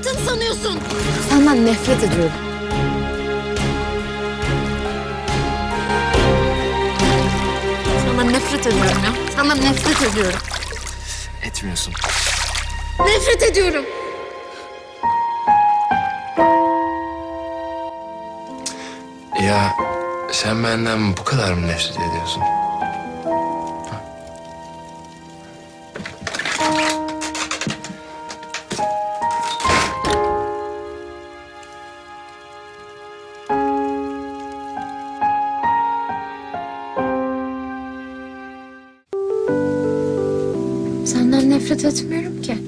yaptığını sanıyorsun? Senden nefret ediyorum. Senden nefret ediyorum ya. Senden nefret ediyorum. Etmiyorsun. Nefret ediyorum. Ya sen benden bu kadar mı nefret ediyorsun? Nefret etmiyorum ki.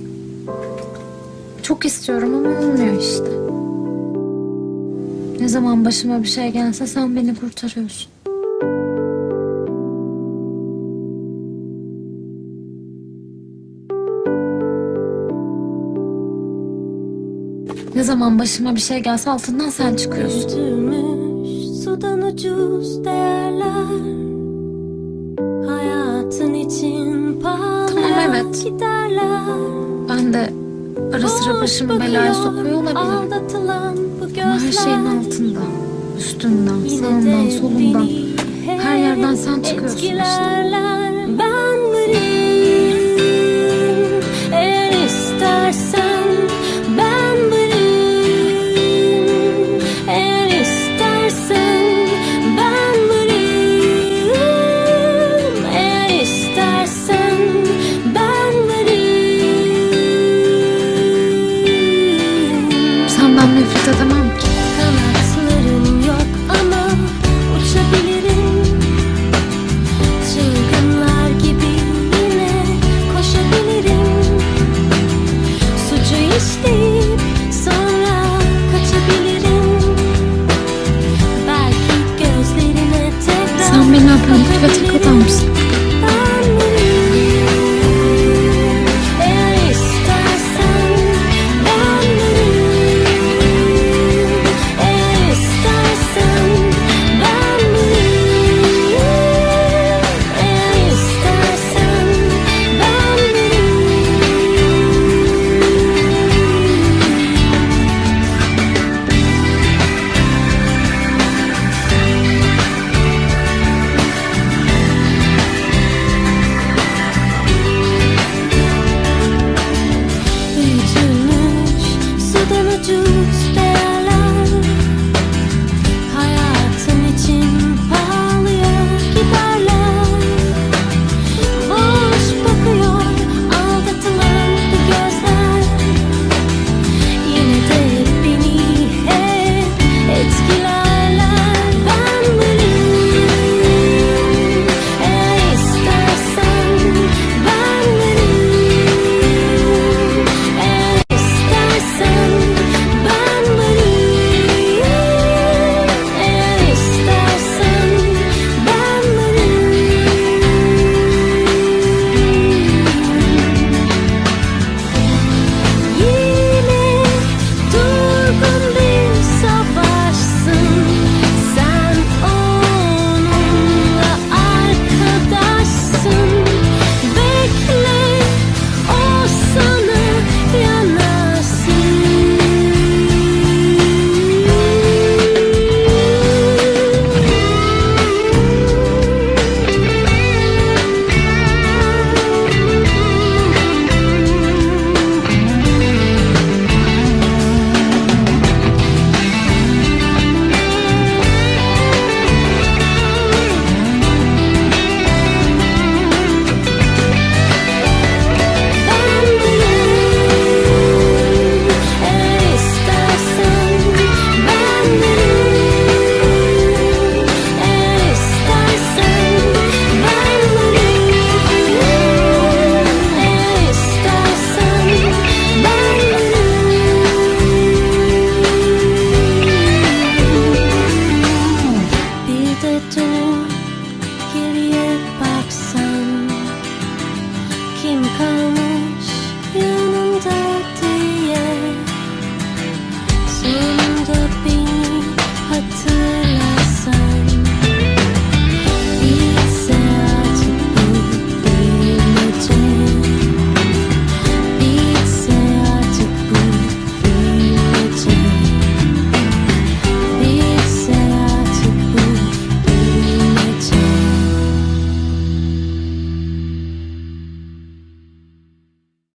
Çok istiyorum ama olmuyor işte. Ne zaman başıma bir şey gelse sen beni kurtarıyorsun. Ne zaman başıma bir şey gelse altından sen çıkıyorsun. Götürmüş sudan ucuz değerler evet. giderler Ben de ara sıra başımı belaya sokuyor olabilirim. Ama her şeyin altında. Üstünden, sağından, solundan. Her yerden sen çıkıyorsun işte. Senden nefret edemem ki. Kanatlarım yok ama uçabilirim Çılgınlar gibi yine koşabilirim Suçu işleyip sonra kaçabilirim Belki gözlerine tekrar Sen beni öpen ilk ve tek adamsın. Sudan